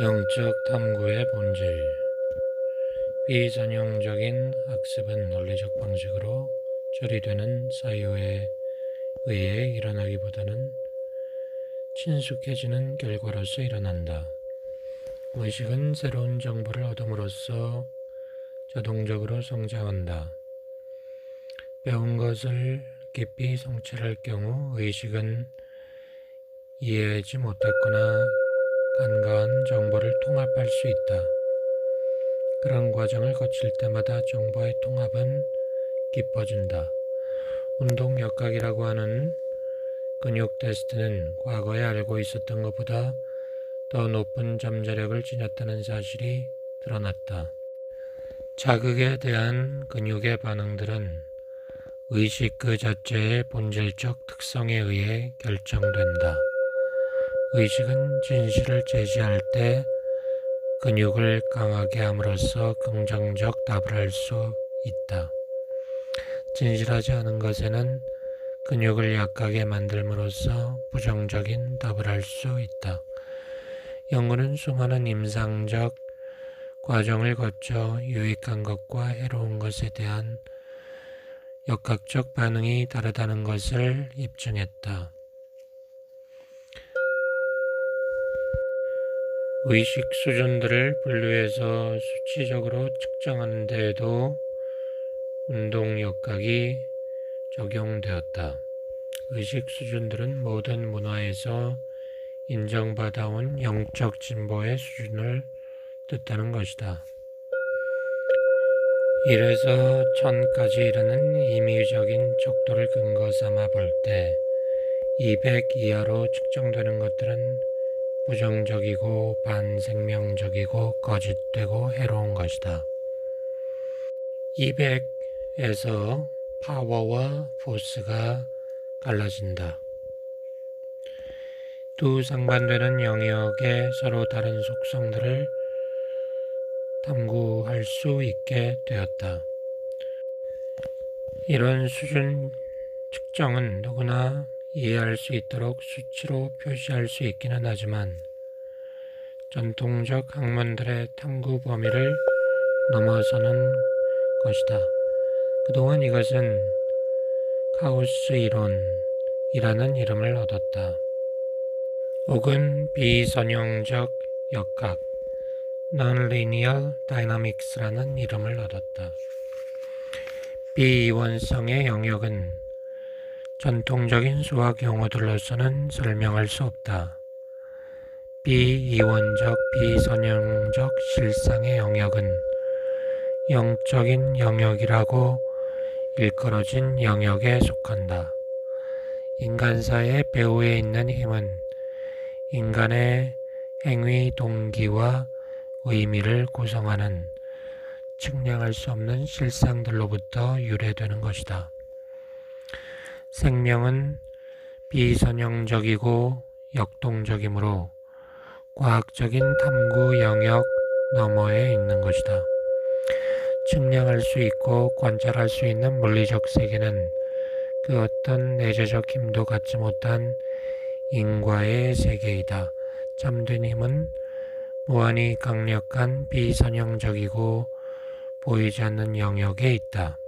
영적 탐구의 본질 비전형적인 학습은 논리적 방식으로 처리되는 사유에 의해 일어나기보다는 친숙해지는 결과로서 일어난다. 의식은 새로운 정보를 얻음으로써 자동적으로 성장한다. 배운 것을 깊이 성취할 경우 의식은 이해하지 못했거나 간과한 정보를 통합할 수 있다. 그런 과정을 거칠 때마다 정보의 통합은 깊어진다. 운동 역학이라고 하는 근육 테스트는 과거에 알고 있었던 것보다 더 높은 잠재력을 지녔다는 사실이 드러났다. 자극에 대한 근육의 반응들은 의식 그 자체의 본질적 특성에 의해 결정된다. 의식은 진실을 제시할 때 근육을 강하게 함으로써 긍정적 답을 할 수 있다. 진실하지 않은 것에는 근육을 약하게 만들므로써 부정적인 답을 할 수 있다. 연구는 수많은 임상적 과정을 거쳐 유익한 것과 해로운 것에 대한 역학적 반응이 다르다는 것을 입증했다. 의식 수준들을 분류해서 수치적으로 측정하는 데에도 운동 역학이 적용되었다. 의식 수준들은 모든 문화에서 인정받아온 영적 진보의 수준을 뜻하는 것이다. 1에서 1000까지 이르는 임의적인 척도를 근거 삼아 볼 때 200 이하로 측정되는 것들은 부정적이고 반생명적이고 거짓되고 해로운 것이다. 200에서 파워와 포스가 갈라진다. 두 상반되는 영역의 서로 다른 속성들을 탐구할 수 있게 되었다. 이런 수준 측정은 누구나 이해할 수 있도록 수치로 표시할 수 있기는 하지만 전통적 학문들의 탐구 범위를 넘어서는 것이다. 그동안 이것은 카오스 이론이라는 이름을 얻었다. 혹은 비선형적 역학 Non-Linear Dynamics라는 이름을 얻었다. 비이원성의 영역은 전통적인 수학 용어들로서는 설명할 수 없다. 비이원적, 비선형적 실상의 영역은 영적인 영역이라고 일컬어진 영역에 속한다. 인간사의 배후에 있는 힘은 인간의 행위 동기와 의미를 구성하는 측량할 수 없는 실상들로부터 유래되는 것이다. 생명은 비선형적이고 역동적이므로 과학적인 탐구 영역 너머에 있는 것이다. 측량할 수 있고 관찰할 수 있는 물리적 세계는 그 어떤 내재적 힘도 갖지 못한 인과의 세계이다. 참된 힘은 무한히 강력한 비선형적이고 보이지 않는 영역에 있다.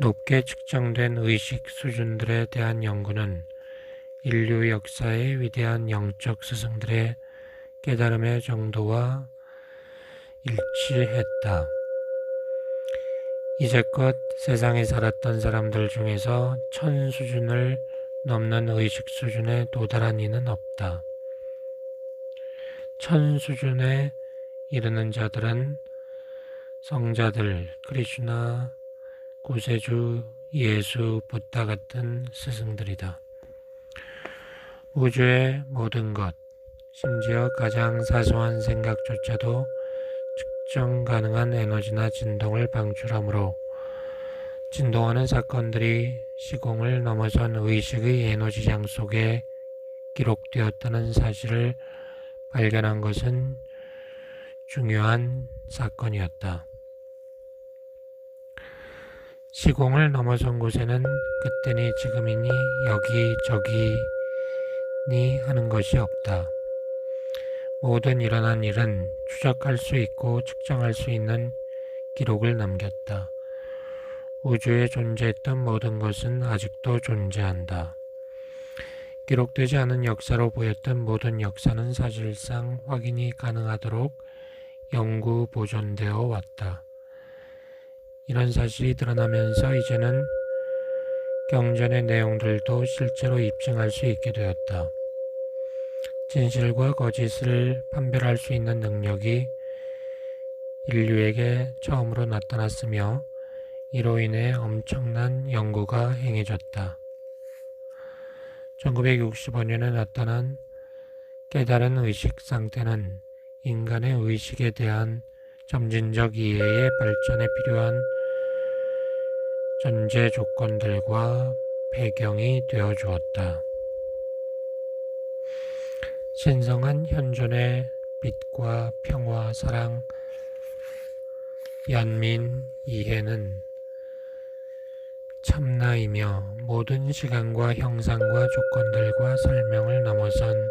높게 측정된 의식 수준들에 대한 연구는 인류 역사의 위대한 영적 스승들의 깨달음의 정도와 일치했다. 이제껏 세상에 살았던 사람들 중에서 천 수준을 넘는 의식 수준에 도달한 이는 없다. 천 수준에 이르는 자들은 성자들, 크리슈나, 구세주, 예수, 부다 같은 스승들이다. 우주의 모든 것, 심지어 가장 사소한 생각조차도 측정 가능한 에너지나 진동을 방출하므로 진동하는 사건들이 시공을 넘어선 의식의 에너지장 속에 기록되었다는 사실을 발견한 것은 중요한 사건이었다. 시공을 넘어선 곳에는 그때니 지금이니 여기저기니 하는 것이 없다. 모든 일어난 일은 추적할 수 있고 측정할 수 있는 기록을 남겼다. 우주에 존재했던 모든 것은 아직도 존재한다. 기록되지 않은 역사로 보였던 모든 역사는 사실상 확인이 가능하도록 연구 보존되어 왔다. 이런 사실이 드러나면서 이제는 경전의 내용들도 실제로 입증할 수 있게 되었다. 진실과 거짓을 판별할 수 있는 능력이 인류에게 처음으로 나타났으며 이로 인해 엄청난 연구가 행해졌다. 1965년에 나타난 깨달은 의식 상태는 인간의 의식에 대한 점진적 이해의 발전에 필요한 전제 조건들과 배경이 되어 주었다. 신성한 현존의 빛과 평화, 사랑, 연민, 이해는 참나이며 모든 시간과 형상과 조건들과 설명을 넘어선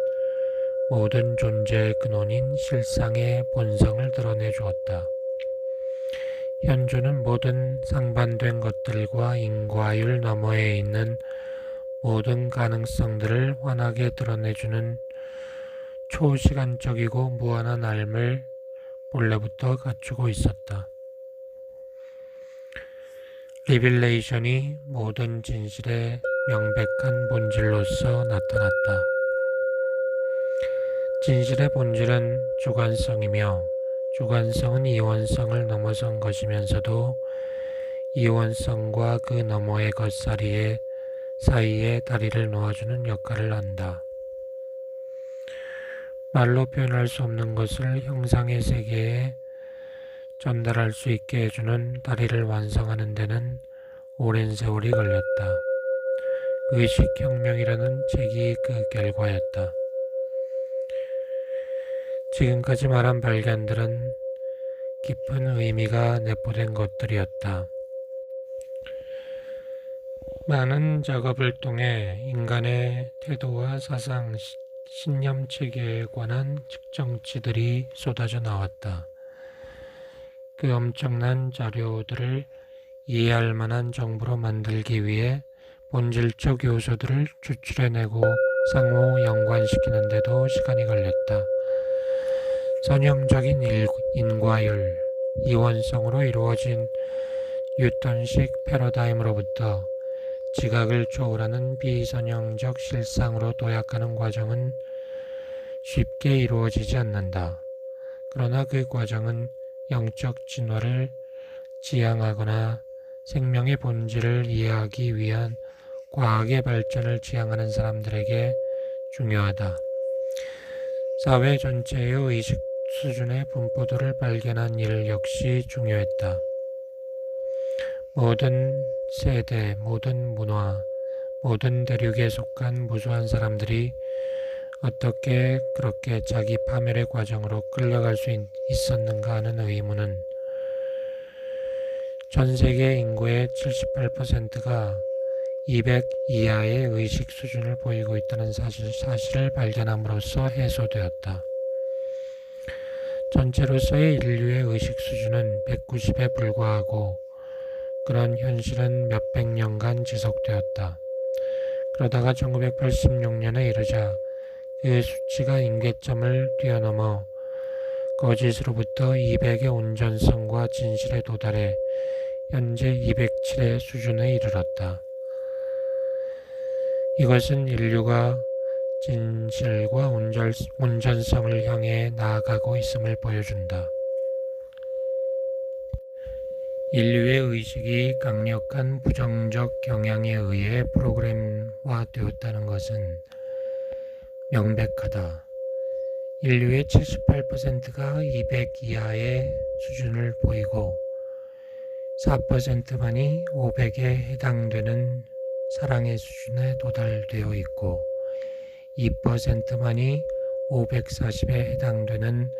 모든 존재의 근원인 실상의 본성을 드러내 주었다. 현주는 모든 상반된 것들과 인과율 너머에 있는 모든 가능성들을 환하게 드러내주는 초시간적이고 무한한 삶을 본래부터 갖추고 있었다. 리빌레이션이 모든 진실의 명백한 본질로서 나타났다. 진실의 본질은 주관성이며 주관성은 이원성을 넘어선 것이면서도 이원성과 그 너머의 것 사이에 사이에 다리를 놓아주는 역할을 한다. 말로 표현할 수 없는 것을 형상의 세계에 전달할 수 있게 해주는 다리를 완성하는 데는 오랜 세월이 걸렸다. 의식혁명이라는 책이 그 결과였다. 지금까지 말한 발견들은 깊은 의미가 내포된 것들이었다. 많은 작업을 통해 인간의 태도와 사상, 신념 체계에 관한 측정치들이 쏟아져 나왔다. 그 엄청난 자료들을 이해할 만한 정보로 만들기 위해 본질적 요소들을 추출해내고 상호 연관시키는데도 시간이 걸렸다. 선형적인 인과율, 이원성으로 이루어진 뉴턴식 패러다임으로부터 지각을 초월하는 비선형적 실상으로 도약하는 과정은 쉽게 이루어지지 않는다. 그러나 그 과정은 영적 진화를 지향하거나 생명의 본질을 이해하기 위한 과학의 발전을 지향하는 사람들에게 중요하다. 사회 전체의 의식 수준의 분포도를 발견한 일 역시 중요했다. 모든 세대, 모든 문화, 모든 대륙에 속한 무수한 사람들이 어떻게 그렇게 자기 파멸의 과정으로 끌려갈 수 있었는가 하는 의문은 전 세계 인구의 78%가 200 이하의 의식 수준을 보이고 있다는 사실, 사실을 발견함으로써 해소되었다. 전체로서의 인류의 의식 수준은 190에 불과하고 그런 현실은 몇백 년간 지속되었다. 그러다가 1986년에 이르자 그 수치가 임계점을 뛰어넘어 거짓으로부터 200의 온전성과 진실에 도달해 현재 207의 수준에 이르렀다. 이것은 인류가 진실과 온전, 온전성을 향해 나아가고 있음을 보여준다. 인류의 의식이 강력한 부정적 경향에 의해 프로그램화 되었다는 것은 명백하다. 인류의 78%가 200 이하의 수준을 보이고 4%만이 500에 해당되는 사랑의 수준에 도달되어 있고 2%만이 540에 해당되는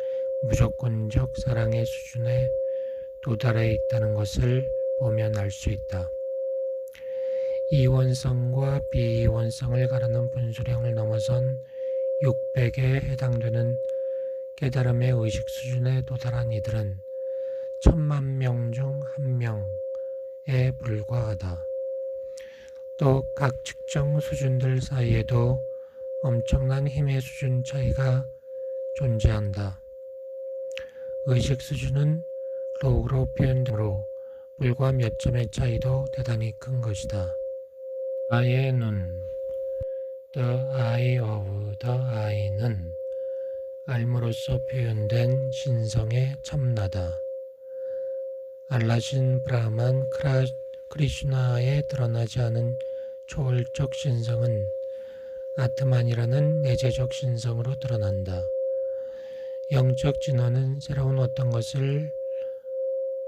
무조건적 사랑의 수준에 도달해 있다는 것을 보면 알 수 있다. 이원성과 비이원성을 가르는 분수령을 넘어선 600에 해당되는 깨달음의 의식 수준에 도달한 이들은 천만 명 중 한 명에 불과하다. 또 각 측정 수준들 사이에도 엄청난 힘의 수준 차이가 존재한다. 의식 수준은 로그로 표현되므로 불과 몇 점의 차이도 대단히 큰 것이다. 아의 눈 The eye of the eye는 알므로써 표현된 신성의 참나다. 알라신 브라만 크라, 크리슈나에 드러나지 않은 초월적 신성은 아트만이라는 내재적 신성으로 드러난다. 영적 진화는 새로운 어떤 것을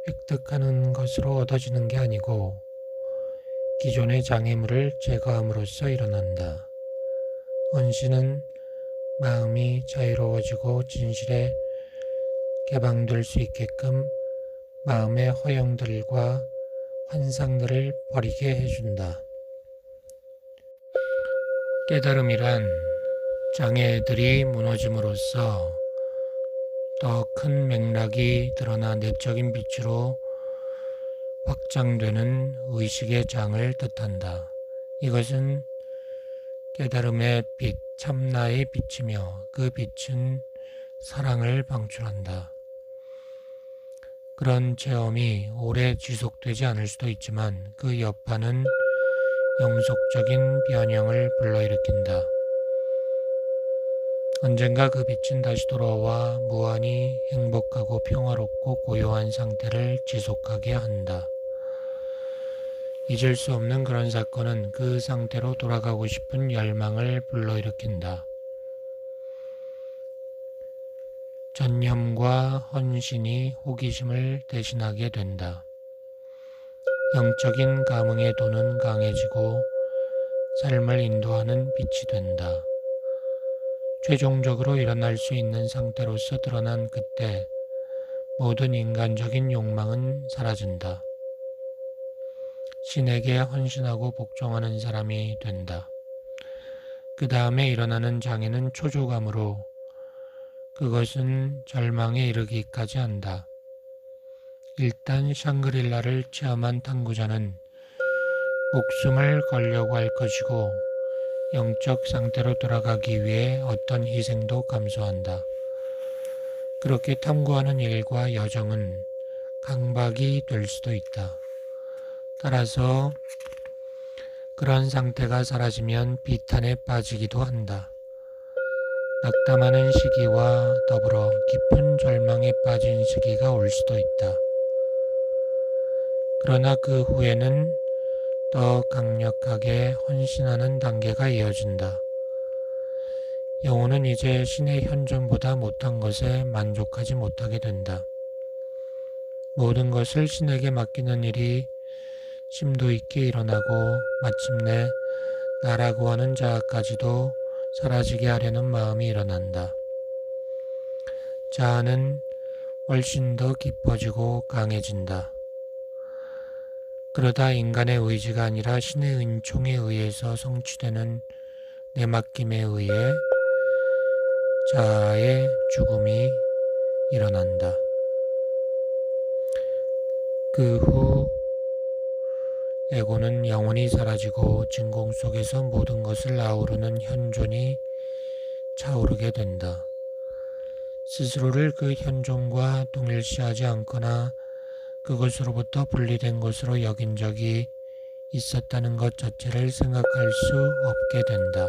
획득하는 것으로 얻어지는 게 아니고 기존의 장애물을 제거함으로써 일어난다. 헌신은 마음이 자유로워지고 진실에 개방될 수 있게끔 마음의 허영들과 환상들을 버리게 해준다. 깨달음이란 장애들이 무너짐으로써 더 큰 맥락이 드러나 내적인 빛으로 확장되는 의식의 장을 뜻한다. 이것은 깨달음의 빛, 참나의 빛이며 그 빛은 사랑을 방출한다. 그런 체험이 오래 지속되지 않을 수도 있지만 그 여파는 영속적인 변형을 불러일으킨다. 언젠가 그 빛은 다시 돌아와 무한히 행복하고 평화롭고 고요한 상태를 지속하게 한다. 잊을 수 없는 그런 사건은 그 상태로 돌아가고 싶은 열망을 불러일으킨다. 전념과 헌신이 호기심을 대신하게 된다. 영적인 감흥의 도는 강해지고 삶을 인도하는 빛이 된다. 최종적으로 일어날 수 있는 상태로서 드러난 그때 모든 인간적인 욕망은 사라진다. 신에게 헌신하고 복종하는 사람이 된다. 그 다음에 일어나는 장애는 초조감으로 그것은 절망에 이르기까지 한다. 일단 샹그릴라를 체험한 탐구자는 목숨을 걸려고 할 것이고 영적 상태로 돌아가기 위해 어떤 희생도 감수한다. 그렇게 탐구하는 일과 여정은 강박이 될 수도 있다. 따라서 그런 상태가 사라지면 비탄에 빠지기도 한다. 낙담하는 시기와 더불어 깊은 절망에 빠진 시기가 올 수도 있다. 그러나 그 후에는 더 강력하게 헌신하는 단계가 이어진다. 영혼은 이제 신의 현존보다 못한 것에 만족하지 못하게 된다. 모든 것을 신에게 맡기는 일이 심도 있게 일어나고 마침내 나라고 하는 자아까지도 사라지게 하려는 마음이 일어난다. 자아는 훨씬 더 깊어지고 강해진다. 그러다 인간의 의지가 아니라 신의 은총에 의해서 성취되는 내맡김에 의해 자아의 죽음이 일어난다. 그 후 에고는 영원히 사라지고 진공 속에서 모든 것을 아우르는 현존이 차오르게 된다. 스스로를 그 현존과 동일시하지 않거나 그것으로부터 분리된 것으로 여긴 적이 있었다는 것 자체를 생각할 수 없게 된다.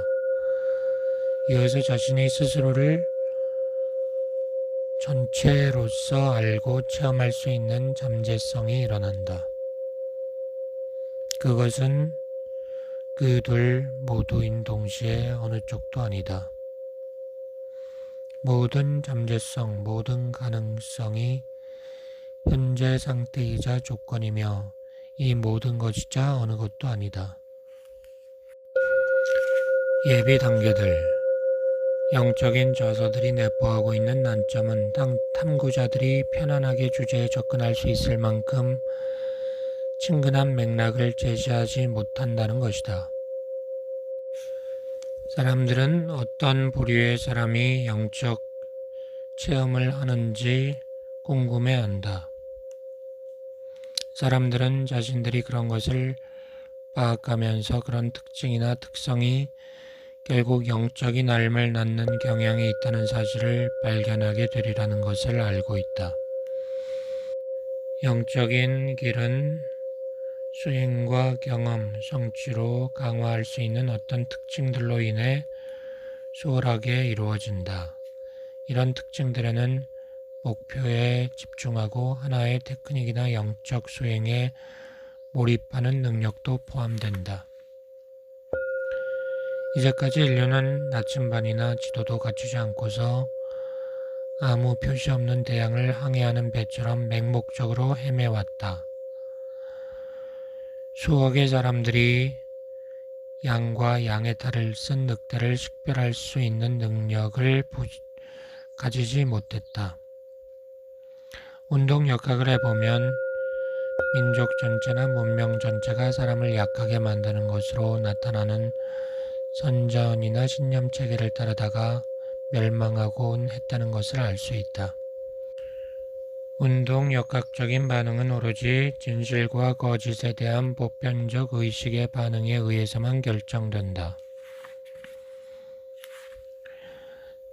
이어서 자신이 스스로를 전체로서 알고 체험할 수 있는 잠재성이 일어난다. 그것은 그 둘 모두인 동시에 어느 쪽도 아니다. 모든 잠재성, 모든 가능성이 현재 상태이자 조건이며 이 모든 것이자 어느 것도 아니다. 예비 단계들 영적인 저서들이 내포하고 있는 난점은 탐구자들이 편안하게 주제에 접근할 수 있을 만큼 친근한 맥락을 제시하지 못한다는 것이다. 사람들은 어떤 부류의 사람이 영적 체험을 하는지 궁금해한다. 사람들은 자신들이 그런 것을 파악하면서 그런 특징이나 특성이 결국 영적인 삶을 낳는 경향이 있다는 사실을 발견하게 되리라는 것을 알고 있다. 영적인 길은 수행과 경험, 성취로 강화할 수 있는 어떤 특징들로 인해 수월하게 이루어진다. 이런 특징들에는 목표에 집중하고 하나의 테크닉이나 영적 수행에 몰입하는 능력도 포함된다. 이제까지 인류는 나침반이나 지도도 갖추지 않고서 아무 표시 없는 대양을 항해하는 배처럼 맹목적으로 헤매왔다. 수억의 사람들이 양과 양의 탈을 쓴 늑대를 식별할 수 있는 능력을 부- 가지지 못했다. 운동 역학을 해보면 민족 전체나 문명 전체가 사람을 약하게 만드는 것으로 나타나는 선전이나 신념 체계를 따르다가 멸망하곤 했다는 것을 알 수 있다. 운동 역학적인 반응은 오로지 진실과 거짓에 대한 보편적 의식의 반응에 의해서만 결정된다.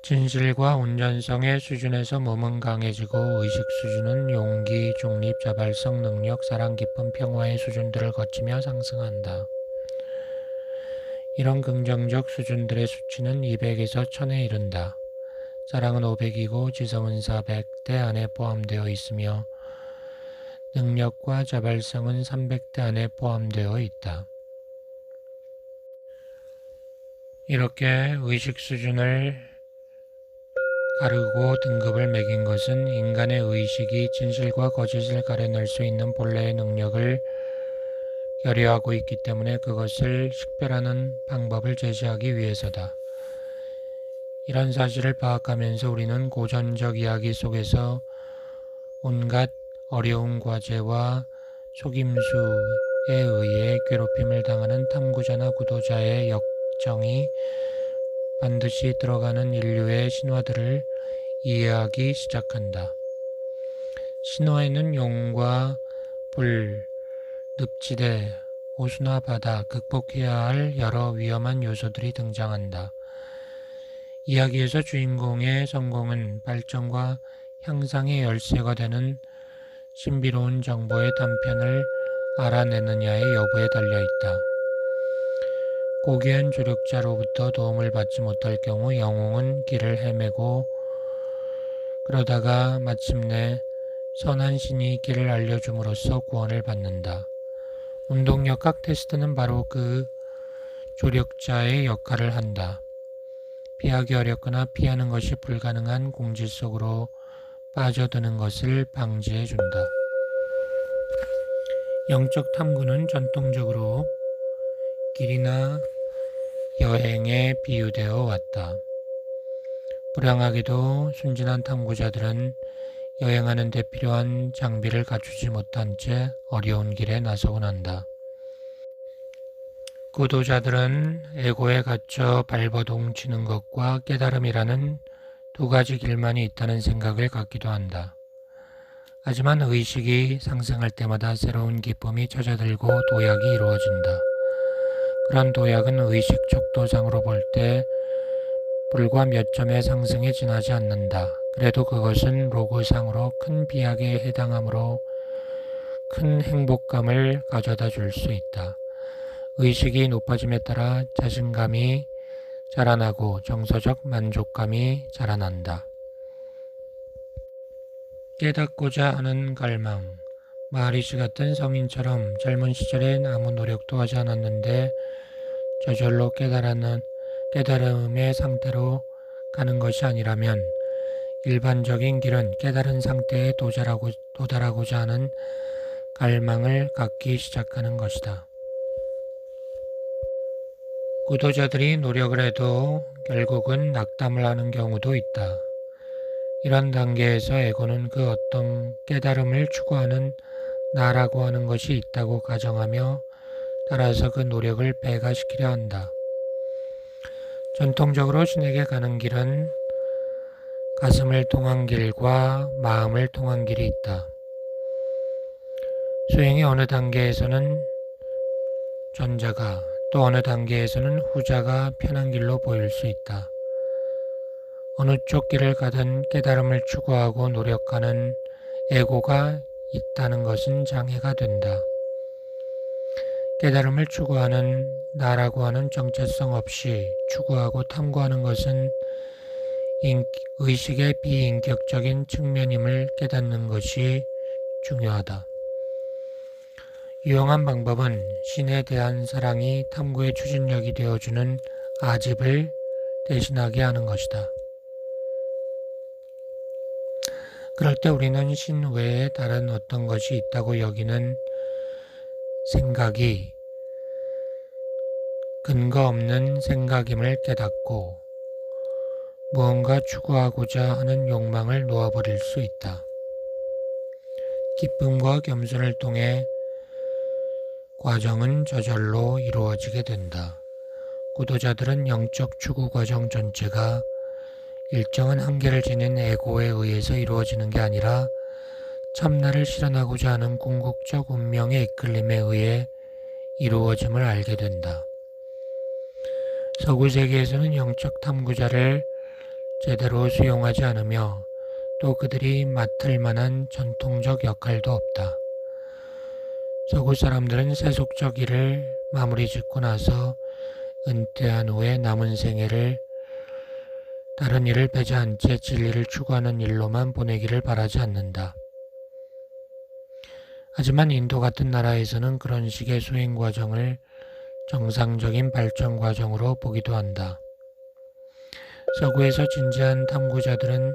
진실과 온전성의 수준에서 몸은 강해지고 의식 수준은 용기, 중립, 자발성, 능력, 사랑, 기쁨, 평화의 수준들을 거치며 상승한다. 이런 긍정적 수준들의 수치는 200에서 1000에 이른다. 사랑은 500이고 지성은 400대 안에 포함되어 있으며 능력과 자발성은 300대 안에 포함되어 있다. 이렇게 의식 수준을 가르고 등급을 매긴 것은 인간의 의식이 진실과 거짓을 가려낼 수 있는 본래의 능력을 결여하고 있기 때문에 그것을 식별하는 방법을 제시하기 위해서다. 이런 사실을 파악하면서 우리는 고전적 이야기 속에서 온갖 어려운 과제와 속임수에 의해 괴롭힘을 당하는 탐구자나 구도자의 역정이 반드시 들어가는 인류의 신화들을 이해하기 시작한다. 신화에는 용과 불, 늪지대, 호수나 바다, 극복해야 할 여러 위험한 요소들이 등장한다. 이야기에서 주인공의 성공은 발전과 향상의 열쇠가 되는 신비로운 정보의 단편을 알아내느냐의 여부에 달려 있다. 고귀한 조력자로부터 도움을 받지 못할 경우 영웅은 길을 헤매고 그러다가 마침내 선한 신이 길을 알려줌으로써 구원을 받는다. 운동역학 테스트는 바로 그 조력자의 역할을 한다. 피하기 어렵거나 피하는 것이 불가능한 공지 속으로 빠져드는 것을 방지해 준다. 영적 탐구는 전통적으로 길이나 여행에 비유되어 왔다. 불행하게도 순진한 탐구자들은 여행하는 데 필요한 장비를 갖추지 못한 채 어려운 길에 나서곤 한다. 구도자들은 에고에 갇혀 발버둥 치는 것과 깨달음이라는 두 가지 길만이 있다는 생각을 갖기도 한다. 하지만 의식이 상승할 때마다 새로운 기쁨이 찾아들고 도약이 이루어진다. 그런 도약은 의식 척도상으로 볼 때 불과 몇 점의 상승에 지나지 않는다. 그래도 그것은 로그상으로 큰 비약에 해당하므로 큰 행복감을 가져다 줄 수 있다. 의식이 높아짐에 따라 자신감이 자라나고 정서적 만족감이 자라난다. 깨닫고자 하는 갈망. 마리시 같은 성인처럼 젊은 시절엔 아무 노력도 하지 않았는데 저절로 깨달았는 깨달음의 상태로 가는 것이 아니라면 일반적인 길은 깨달은 상태에 도달하고, 도달하고자 하는 갈망을 갖기 시작하는 것이다. 구도자들이 노력을 해도 결국은 낙담을 하는 경우도 있다. 이런 단계에서 에고는 그 어떤 깨달음을 추구하는 나라고 하는 것이 있다고 가정하며 따라서 그 노력을 배가시키려 한다. 전통적으로 신에게 가는 길은 가슴을 통한 길과 마음을 통한 길이 있다. 수행의 어느 단계에서는 전자가 또 어느 단계에서는 후자가 편한 길로 보일 수 있다. 어느 쪽 길을 가든 깨달음을 추구하고 노력하는 에고가 있다는 것은 장애가 된다. 깨달음을 추구하는 나라고 하는 정체성 없이 추구하고 탐구하는 것은 의식의 비인격적인 측면임을 깨닫는 것이 중요하다. 유용한 방법은 신에 대한 사랑이 탐구의 추진력이 되어주는 아집을 대신하게 하는 것이다. 그럴 때 우리는 신 외에 다른 어떤 것이 있다고 여기는 생각이 근거 없는 생각임을 깨닫고 무언가 추구하고자 하는 욕망을 놓아버릴 수 있다. 기쁨과 겸손을 통해 과정은 저절로 이루어지게 된다. 구도자들은 영적 추구 과정 전체가 일정한 한계를 지닌 에고에 의해서 이루어지는 게 아니라 참나를 실현하고자 하는 궁극적 운명의 이끌림에 의해 이루어짐을 알게 된다. 서구 세계에서는 영적 탐구자를 제대로 수용하지 않으며 또 그들이 맡을 만한 전통적 역할도 없다. 서구 사람들은 세속적 일을 마무리 짓고 나서 은퇴한 후에 남은 생애를 다른 일을 배제한 채 진리를 추구하는 일로만 보내기를 바라지 않는다. 하지만 인도 같은 나라에서는 그런 식의 수행 과정을 정상적인 발전 과정으로 보기도 한다. 서구에서 진지한 탐구자들은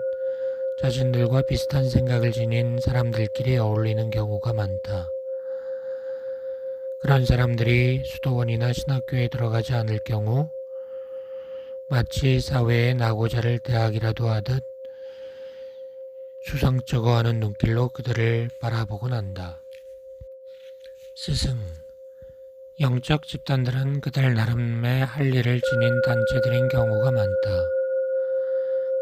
자신들과 비슷한 생각을 지닌 사람들끼리 어울리는 경우가 많다. 그런 사람들이 수도원이나 신학교에 들어가지 않을 경우 마치 사회의 나고자를 대학이라도 하듯 수상쩍어하는 눈길로 그들을 바라보곤 한다. 스승 영적 집단들은 그들 나름의 할 일을 지닌 단체들인 경우가 많다.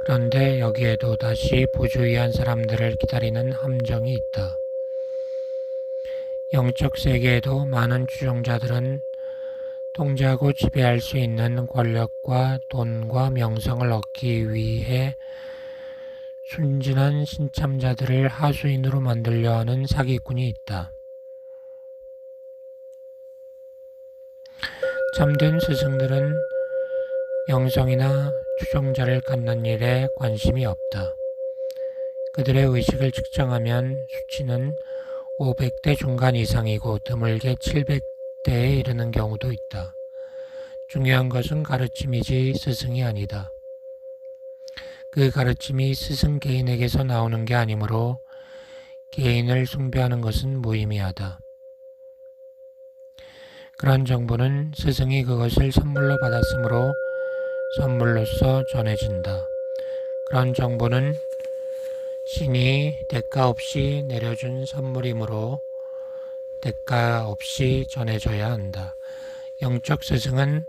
그런데 여기에도 다시 부주의한 사람들을 기다리는 함정이 있다. 영적 세계에도 많은 추종자들은 통제하고 지배할 수 있는 권력과 돈과 명성을 얻기 위해 순진한 신참자들을 하수인으로 만들려 하는 사기꾼이 있다. 참된 스승들은 영성이나 추종자를 갖는 일에 관심이 없다. 그들의 의식을 측정하면 수치는 500대 중간 이상이고 드물게 700대 에 이르는 경우도 있다. 중요한 것은 가르침이지 스승이 아니다. 그 가르침이 스승 개인에게서 나오는 게 아니므로 개인을 숭배하는 것은 무의미하다. 그런 정보는 스승이 그것을 선물로 받았으므로 선물로서 전해진다. 그런 정보는 신이 대가 없이 내려준 선물이므로 대가 없이 전해져야 한다. 영적 스승은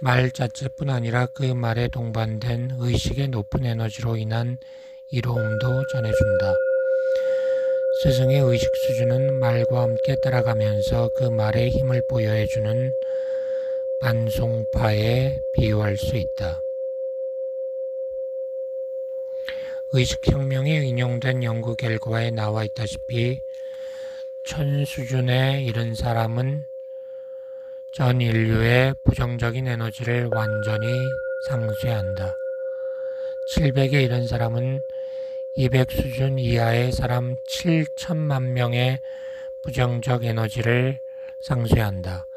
말 자체뿐 아니라 그 말에 동반된 의식의 높은 에너지로 인한 이로움도 전해준다. 스승의 의식 수준은 말과 함께 따라가면서 그 말에 힘을 부여해주는 반송파에 비유할 수 있다. 의식혁명에 인용된 연구 결과에 나와 있다시피 천 수준에 이른 사람은 전 인류의 부정적인 에너지를 완전히 상쇄한다. 700에 이른 사람은 200 수준 이하의 사람 7천만 명의 부정적 에너지를 상쇄한다.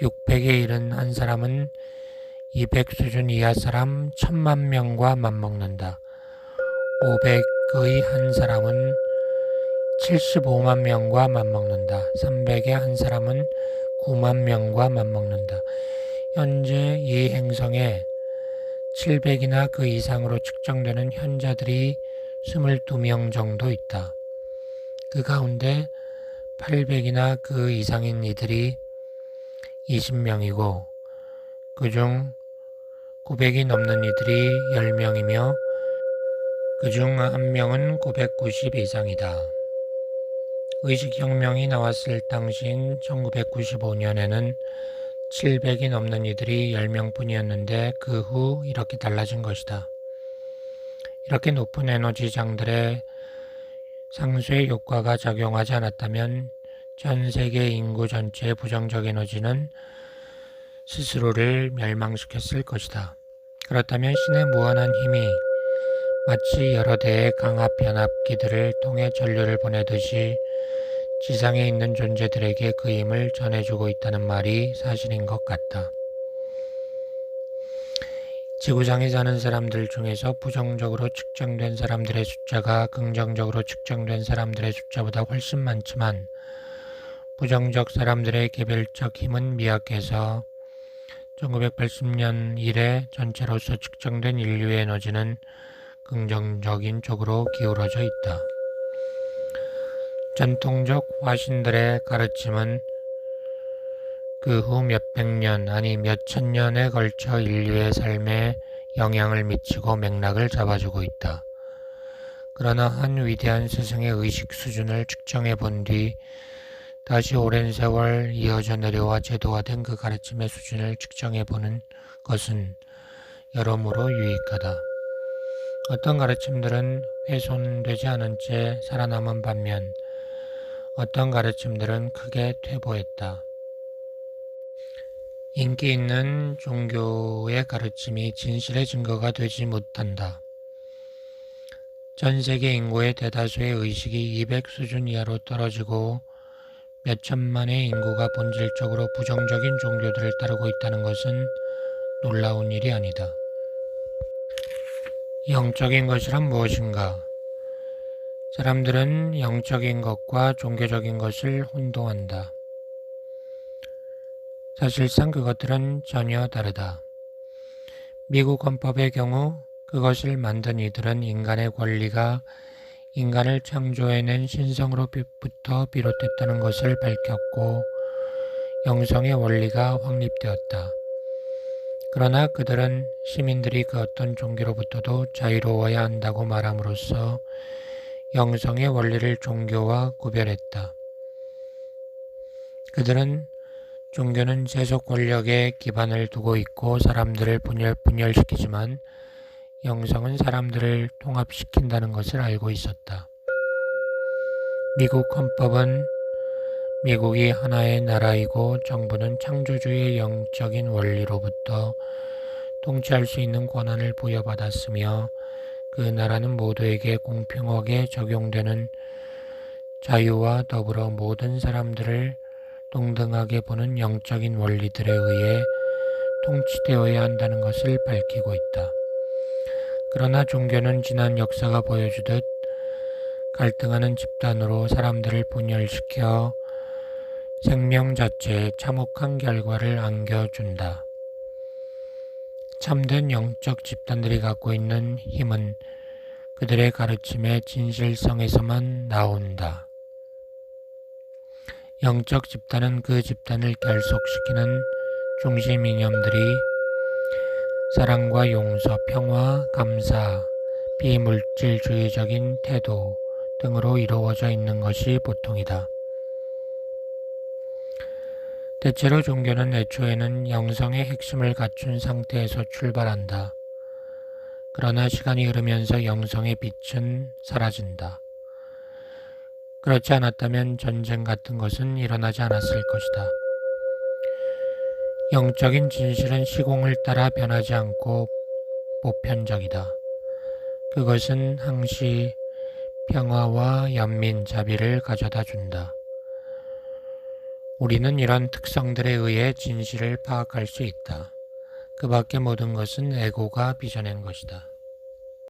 600에 이른 한 사람은 200 수준 이하 사람 1000만 명과 맞먹는다. 500의 한 사람은 75만 명과 맞먹는다. 300의 한 사람은 9만 명과 맞먹는다. 현재 이 행성에 700이나 그 이상으로 측정되는 현자들이 22명 정도 있다. 그 가운데 800이나 그 이상인 이들이 20명이고 그중 900이 넘는 이들이 10명이며 그중 한 명은 990 이상이다. 의식혁명이 나왔을 당시인 1995년에는 700이 넘는 이들이 10명뿐이었는데 그 후 이렇게 달라진 것이다. 이렇게 높은 에너지장들의 상쇄 효과가 작용하지 않았다면 전 세계 인구 전체의 부정적 에너지는 스스로를 멸망시켰을 것이다. 그렇다면 신의 무한한 힘이 마치 여러 대의 강압 변압기들을 통해 전류를 보내듯이 지상에 있는 존재들에게 그 힘을 전해주고 있다는 말이 사실인 것 같다. 지구상에 사는 사람들 중에서 부정적으로 측정된 사람들의 숫자가 긍정적으로 측정된 사람들의 숫자보다 훨씬 많지만 부정적 사람들의 개별적 힘은 미약해서 1980년 이래 전체로서 측정된 인류의 에너지는 긍정적인 쪽으로 기울어져 있다. 전통적 화신들의 가르침은 그 후 몇백 년, 아니 몇천 년에 걸쳐 인류의 삶에 영향을 미치고 맥락을 잡아주고 있다. 그러나 한 위대한 스승의 의식 수준을 측정해 본 뒤 다시 오랜 세월 이어져 내려와 제도화된 그 가르침의 수준을 측정해 보는 것은 여러모로 유익하다. 어떤 가르침들은 훼손되지 않은 채 살아남은 반면 어떤 가르침들은 크게 퇴보했다. 인기 있는 종교의 가르침이 진실의 증거가 되지 못한다. 전 세계 인구의 대다수의 의식이 200 수준 이하로 떨어지고 몇 천만의 인구가 본질적으로 부정적인 종교들을 따르고 있다는 것은 놀라운 일이 아니다. 영적인 것이란 무엇인가? 사람들은 영적인 것과 종교적인 것을 혼동한다. 사실상 그것들은 전혀 다르다. 미국 헌법의 경우 그것을 만든 이들은 인간의 권리가 인간을 창조해낸 신성으로부터 비롯됐다는 것을 밝혔고 영성의 원리가 확립되었다. 그러나 그들은 시민들이 그 어떤 종교로부터도 자유로워야 한다고 말함으로써 영성의 원리를 종교와 구별했다. 그들은 종교는 세속 권력에 기반을 두고 있고 사람들을 분열, 분열시키지만 영성은 사람들을 통합시킨다는 것을 알고 있었다. 미국 헌법은 미국이 하나의 나라이고 정부는 창조주의 영적인 원리로부터 통치할 수 있는 권한을 부여받았으며 그 나라는 모두에게 공평하게 적용되는 자유와 더불어 모든 사람들을 동등하게 보는 영적인 원리들에 의해 통치되어야 한다는 것을 밝히고 있다. 그러나 종교는 지난 역사가 보여주듯 갈등하는 집단으로 사람들을 분열시켜 생명 자체에 참혹한 결과를 안겨준다. 참된 영적 집단들이 갖고 있는 힘은 그들의 가르침의 진실성에서만 나온다. 영적 집단은 그 집단을 결속시키는 중심 이념들이 사랑과 용서, 평화, 감사, 비물질주의적인 태도 등으로 이루어져 있는 것이 보통이다. 대체로 종교는 애초에는 영성의 핵심을 갖춘 상태에서 출발한다. 그러나 시간이 흐르면서 영성의 빛은 사라진다. 그렇지 않았다면 전쟁 같은 것은 일어나지 않았을 것이다. 영적인 진실은 시공을 따라 변하지 않고 보편적이다. 그것은 항시 평화와 연민, 자비를 가져다 준다. 우리는 이런 특성들에 의해 진실을 파악할 수 있다. 그 밖의 모든 것은 에고가 빚어낸 것이다.